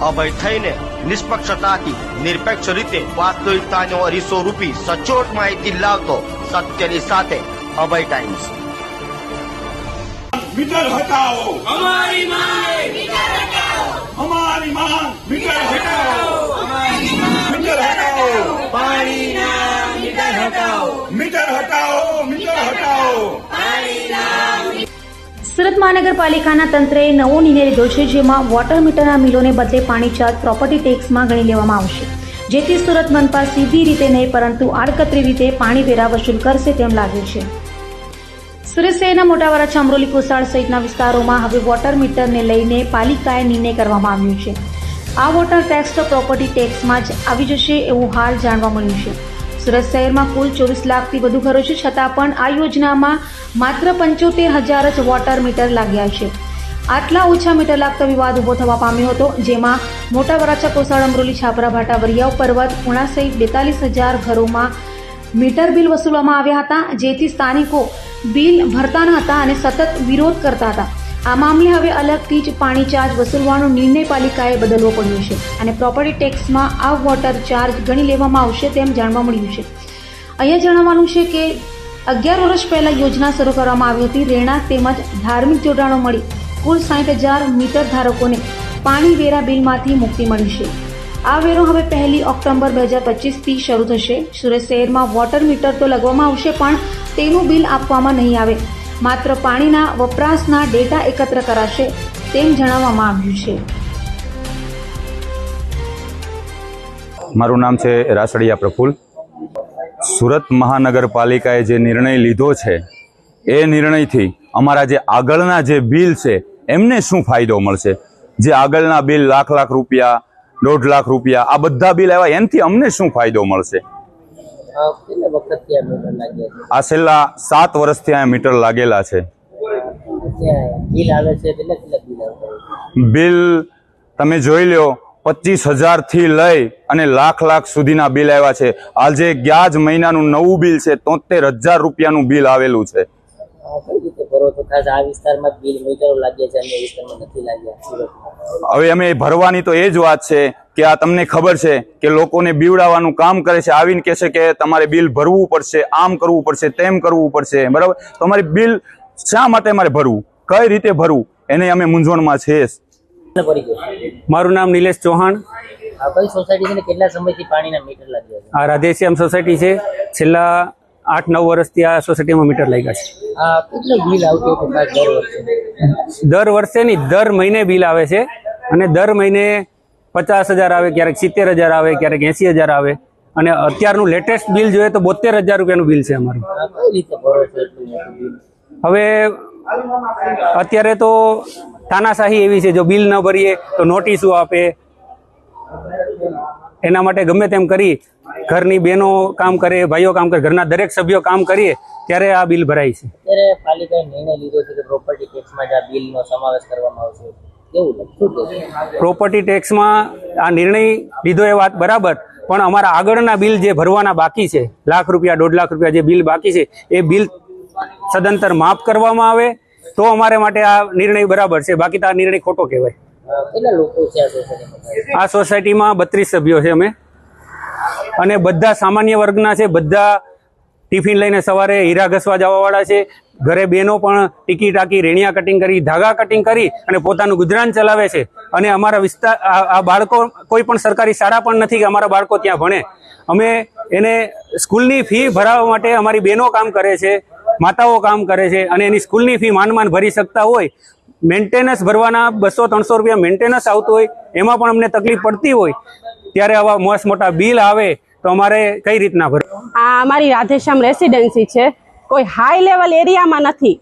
અભય થઈને નિષ્પક્ષતાથી નિરપેક્ષ રીતે વાસ્તવિકતાનો અરીસો રૂપી સચોટ માહિતી લાવતો સત્યની સાથે અભય ટાઈમ્સ મીટર હટાવો. અમારી અમારી માંગ મીટર હટાવો. મીટર હટાવો પાણીના મીટર હટાવો. મીટર હટાવો. સુરત મહાનગરપાલિકાના તંત્રએ નવો નિર્ણય લીધો છે, જેમાં વોટર મીટરના મિલોને બદલે પાણી ચાર્જ પ્રોપર્ટી ટેક્સમાં ગણી લેવામાં આવશે. જેથી સુરત મનપા સીધી રીતે નહીં, પરંતુ આડકતરી રીતે પાણી વેરા વસૂલ કરશે તેમ લાગે છે. સુરત શહેરના મોટા વરાછા અમરોલી કોસાળ સહિતના વિસ્તારોમાં હવે વોટર મીટરને લઈને પાલિકાએ નિર્ણય કરવામાં આવ્યો છે. આ વોટર ટેક્સ તો પ્રોપર્ટી ટેક્સમાં જ આવી જશે એવું હાલ જાણવા મળ્યું છે. સુરત શહેરમાં કુલ ચોવીસ લાખથી વધુ ઘરો છે, છતાં પણ આ યોજનામાં માત્ર પંચોતેર હજાર જ વોટર મીટર લાગ્યા છે. આટલા ઓછા મીટર લાગતો વિવાદ ઊભો થવા પામ્યો હતો, જેમાં મોટા વરાછા કોસાળ, અમરોલી, છાપરા, ભાટા વરિયાવ પર્વત પુણા સહિત બેતાલીસ હજાર ઘરોમાં મીટર બિલ વસૂલવામાં આવ્યા હતા, જેથી સ્થાનિકો બિલ ભરતા ન હતા અને સતત વિરોધ કરતા હતા. આ મામલે હવે અલગથી જ પાણી ચાર્જ વસૂલવાનો નિર્ણય પાલિકાએ બદલવો પડ્યો છે અને પ્રોપર્ટી ટેક્સમાં આ વોટર ચાર્જ ગણી લેવામાં આવશે તેમ જાણવા મળ્યું છે. અહીંયા જણાવવાનું છે કે અગિયાર વર્ષ પહેલાં યોજના શરૂ કરવામાં આવી હતી. રહેણાંક તેમજ ધાર્મિક જોડાણો મળી. કુલ સાઠ હજાર મીટર ધારકોને પાણી વેરા બિલમાંથી મુક્તિ મળી છે. આ વેરો હવે પહેલી ઓક્ટોબર બે હજાર પચીસથી શરૂ થશે. સુરત શહેરમાં વોટર મીટર તો લગાવવામાં આવશે, પણ તેનું બિલ આપવામાં નહીં આવે. માત્ર પાણીના વપરાશના ડેટા એકત્ર કરાશે તેમ જણાવવામાં આવ્યું છે. મારું નામ છે રાસડિયા પ્રફુલ. સુરત મહાનગરપાલિકાએ જે નિર્ણય લીધો છે એ નિર્ણયથી અમારા જે આગળના જે બિલ છે એમને શું ફાયદો મળશે? જે આગળના બિલ લાખ લાખ રૂપિયા દોઢ લાખ રૂપિયા આ બધા બિલ આવ્યા એનાથી અમને શું ફાયદો મળશે? આ છેલ્લા સાત વર્ષથી આ મીટર લાગેલા છે. બિલ આવે છે કેટલા કેટલા બિલ આવતા બિલ તમે જોઈ લો પચીસ હજારથી લઈ અને લાખ લાખ સુધીના બિલ આવ્યા છે. આજે ગયા જ મહિનાનું નવું બિલ છે તોતેર હજાર રૂપિયાનું બિલ આવેલું છે. હવે અમે ભરવાની તો એ જ વાત છે કે આ તમને ખબર છે કે લોકોને બીવડાવવાનું કામ કરે છે. આવીને કહેશે કે તમારે બિલ ભરવું પડશે આમ કરવું પડશે તેમ કરવું પડશે. બરાબર? તમારે બિલ શા માટે અમારે ભરવું? કઈ રીતે ભરવું? એને અમે મૂંઝવણમાં છીએ મારું નામ નિલેશ ચૌહાણ. આ કઈ સોસાયટી છે કેટલા સમયથી પાણીના મીટર લાગ્યા છે? આ રાધેશ્યામ સોસાયટી છે. છેલ્લા આઠ નવ વર્ષથી આ સોસાયટીમાં મીટર લાગ્યા છે. બિલ દર વર્ષે? નહીં દર મહિને બિલ આવે છે. અને દર મહિને પચાસ હજાર આવે ક્યારેક સિત્તેર હજાર આવે ક્યારેક એંસી હજાર આવે. અને અત્યારનું લેટેસ્ટ બિલ જોઈએ તો બોતેર હજાર રૂપિયાનું બિલ છે અમારું. હવે અત્યારે તો તાનાશાહી એવી છે જો બિલ ન ભરીએ તો નોટિસો આપે? એના માટે ગમે તેમ કરી ઘરની બહેનો કામ કરે ભાઈઓ કામ કરે ઘરના દરેક સભ્યો કામ કરીએ ત્યારે આ બિલ ભરાય છે. પાલિકાએ નિર્ણય લીધો છે કે પ્રોપર્ટી ટેક્સમાં જ આ બિલનો સમાવેશ કરવામાં આવશે. પ્રોપર્ટી ટેક્સમાં આ નિર્ણય લીધો એ વાત બરાબર, પણ અમારા આગળના બિલ જે ભરવાના બાકી છે, લાખ રૂપિયા, દોઢ લાખ રૂપિયા જે બિલ બાકી છે, એ બિલ સદંતર માફ કરવામાં આવે, તો અમારે માટે આ નિર્ણય બરાબર છે. બાકી તો આ નિર્ણય ખોટો કહેવાય. આ સોસાયટીમાં બત્રીસ સભ્યો છે અમે. અને બધા સામાન્ય વર્ગના છે, બધા ટિફિન લઈને સવારે હીરા ઘસવા જવાવાળા છે. ઘરે બહેનો પણ ટીકી ટાકી રેણિયા કટિંગ કરી, ધાગા કટિંગ કરી અને પોતાનું ગુજરાન ચલાવે છે. અને અમારા વિસ્તાર આ બાળકો કોઈ પણ સરકારી શાળા પણ નથી કે અમારા બાળકો ત્યાં ભણે. અમે એને સ્કૂલની ફી ભરાવવા માટે અમારી બહેનો કામ કરે છે, માતાઓ કામ કરે છે અને એની સ્કૂલની ફી માંડ માંડ ભરી શકતા હોય. મેન્ટેનન્સ ભરવાના બસો ત્રણસો રૂપિયા મેન્ટેનન્સ આવતું હોય, એમાં પણ અમને તકલીફ પડતી હોય. ત્યારે આવા મસ્ત મોટા બિલ આવે તો અમારે કઈ રીતના ભરવું? આ અમારી રાધેશ્યામ રેસિડેન્સી છે. કોઈ હાઈ લેવલ એરિયામાં નથી.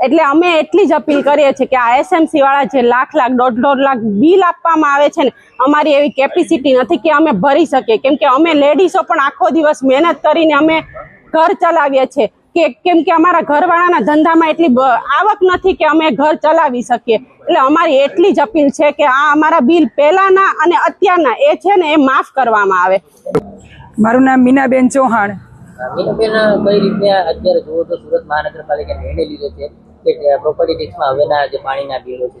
એટલે અમે એટલી જ અપીલ કરીએ છીએ કે આ એસએમસી વાળા જે લાખ લાખ, દોઢ દોઢ લાખ બિલ આપવામાં આવે છે ને, અમારી એવી કેપેસિટી નથી કે અમે ભરી શકીએ. કેમ કે અમે લેડીઝો પણ આખો દિવસ મહેનત કરીને અમે ઘર ચલાવીએ છીએ. કે કેમ કે અમારા ઘરવાળાના ધંધામાં એટલી આવક નથી કે અમે ઘર ચલાવી શકીએ. એટલે અમારી એટલી જ અપીલ છે કે આ અમારા બિલ પહેલાના અને અત્યારના એ છે ને, એ માફ કરવામાં આવે. મારું નામ મીનાબેન ચૌહાણ. મીનાબેન કઈ રીતે અત્યારે જુઓ તો સુરત મહાનગરપાલિકા નિર્ણય લીધો છે કે પ્રોપર્ટી ટેક્સમાં હવેના જે પાણીના બિલો છે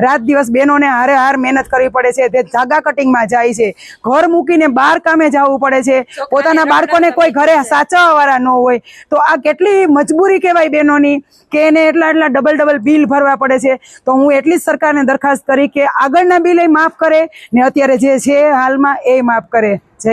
રાત દિવસ બહેનોને હારે હાર મહેનત કરવી પડે છે તે ધાગા કટિંગમાં જાય છે. ઘર મૂકીને બહાર કામે જવું પડે છે. પોતાના બાળકોને કોઈ ઘરે સાચવવાવાળા ન હોય. તો આ કેટલી મજબૂરી કહેવાય બહેનોની કે એને એટલા એટલા ડબલ ડબલ બિલ ભરવા પડે છે. તો હું એટલી જ સરકારને દરખાસ્ત કરી કે આગળના બિલ એ માફ કરે ને અત્યારે જે છે હાલમાં એ માફ કરે. જય